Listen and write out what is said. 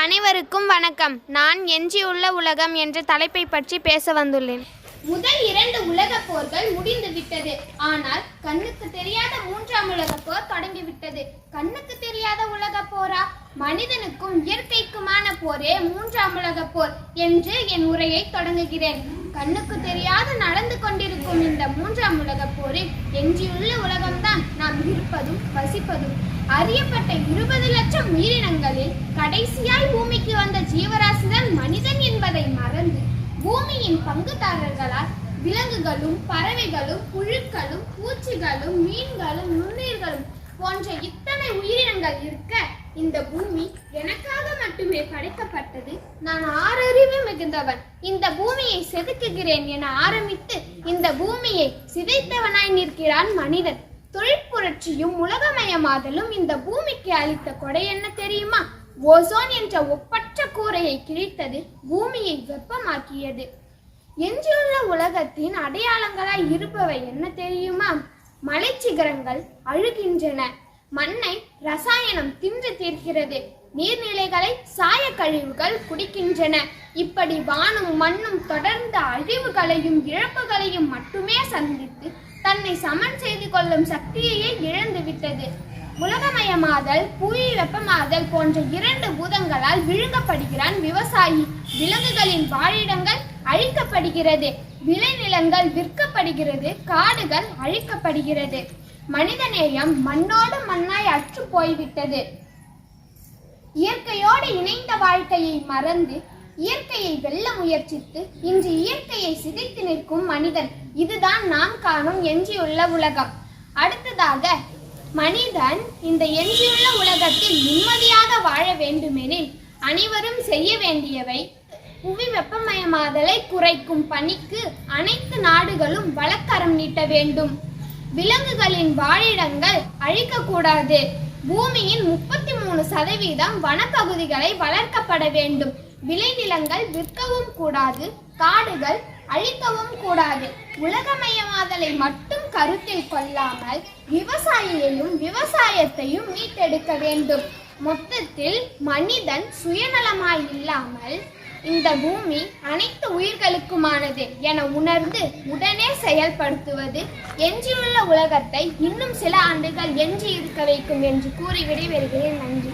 அனைவருக்கும் வணக்கம். நான் எஞ்சியுள்ள உலகம் என்ற தலைப்பை பற்றி பேச வந்துள்ளேன். முதல் இரண்டு உலக போர்கள் முடிந்து விட்டது. ஆனால் கண்ணுக்கு தெரியாத மூன்றாம் உலகப் போர் தொடங்கிவிட்டது கண்ணுக்கு தெரியாத உலக போரா? மனிதனுக்கும் இயற்கைக்குமான போரே மூன்றாம் உலக போர் என்று என் உரையை தொடங்குகிறேன். கண்ணுக்கு தெரியாது நடந்து கொண்டிருக்கும் இந்த மூன்றாம் உலகப் போரில் எஞ்சியுள்ள உலகம்தான் நாம் இருப்பதும் வசிப்பதும். அறியப்பட்ட இருபது லட்சம் உயிரினங்களில் கடைசியாய் பூமிக்கு வந்த ஜீவராசிதான் மனிதன் என்பதை மறந்து பூமியின் பங்குதாரர்களால் விலங்குகளும் பறவைகளும் புழுக்களும் பூச்சிகளும் மீன்களும் நுண்ணுயிர்களும் போன்ற இத்தனை உயிரினங்கள் இருக்க இந்த பூமி எனக்காக மட்டுமே படைக்கப்பட்டது. நான் ஆறறிவு மிகுந்தவன். இந்த பூமியை செதுக்குகிறேன் என ஆரம்பித்து இந்த பூமியை சிதைத்தவனாய் நிற்கிறான் மனிதன். தொழிற்புரட்சியும் உலகமயமாதலும் இந்த பூமிக்கு அளித்த கொடை என்ன தெரியுமா? ஓசோன் என்ற ஒப்பற்ற கூரையை கிழித்தது பூமியை வெப்பமாக்கியது. எஞ்சியுள்ள உலகத்தின் அடையாளங்களாய் இருப்பவை என்ன தெரியுமா? மலைச்சிகரங்கள் அழுகின்றன. மண்ணை ரசாயனம் தின் தீர்க்கிறது நீர்நிலைகளை சாய கழிவுகள் குடிக்கின்றன. இப்படி வானும் மண்ணும் தொடர்ந்த அழிவுகளையும் இழப்புகளையும் மட்டுமே சந்தித்து தன்னை சமன் செய்து கொள்ளும் சக்தியையே இழந்துவிட்டது. உலகமயமாதல் புவி வெப்பமாதல் போன்ற இரண்டு பூதங்களால் விழுங்கப்படுகிறான் விவசாயி. விலங்குகளின் வாழிடங்கள் அழிக்கப்படுகிறது. விளைநிலங்கள் விற்கப்படுகிறது. காடுகள் அழிக்கப்படுகிறது. மனிதநேயம் மண்ணோடு மண்ணாய் அற்று போய்விட்டது. இயற்கையோடு இணைந்த வாழ்க்கையை மறந்து இயற்கையை வெல்ல முயற்சித்து இன்று இயற்கையை சிதைத்து நிற்கும் மனிதன் இதுதான் நாம் காணும் எஞ்சியுள்ள உலகம். அடுத்ததாக மனிதன் இந்த எஞ்சியுள்ள உலகத்தில் நிம்மதியாக வாழ வேண்டுமெனில் அனைவரும் செய்ய வேண்டியவை புவி வெப்பமயமாதலை குறைக்கும் பணிக்கு அனைத்து நாடுகளும் வழக்கரம் நீட்ட வேண்டும். விலங்குகளின் வாழிடங்கள் அழிக்கக்கூடாது. பூமியின் முப்பத்தி மூணு சதவீதம் வனப்பகுதிகளை வளர்க்கப்பட வேண்டும். விளைநிலங்கள் விற்கவும் கூடாது காடுகள் அழிக்கவும் கூடாது. உலகமயமாதலை மட்டும் கருத்தில் கொள்ளாமல் விவசாயியையும் விவசாயத்தையும் மீட்டெடுக்க வேண்டும். மொத்தத்தில் மனிதன் சுயநலமாய் இல்லாமல் இந்த பூமி அனைத்து உயிர்களுக்குமானது என உணர்ந்து உடனே செயல்படுத்துவது எஞ்சியுள்ள உலகத்தை இன்னும் சில ஆண்டுகள் எஞ்சி இருக்க வைக்கும் என்று கூறி விடைபெறுகிறேன் நன்றி.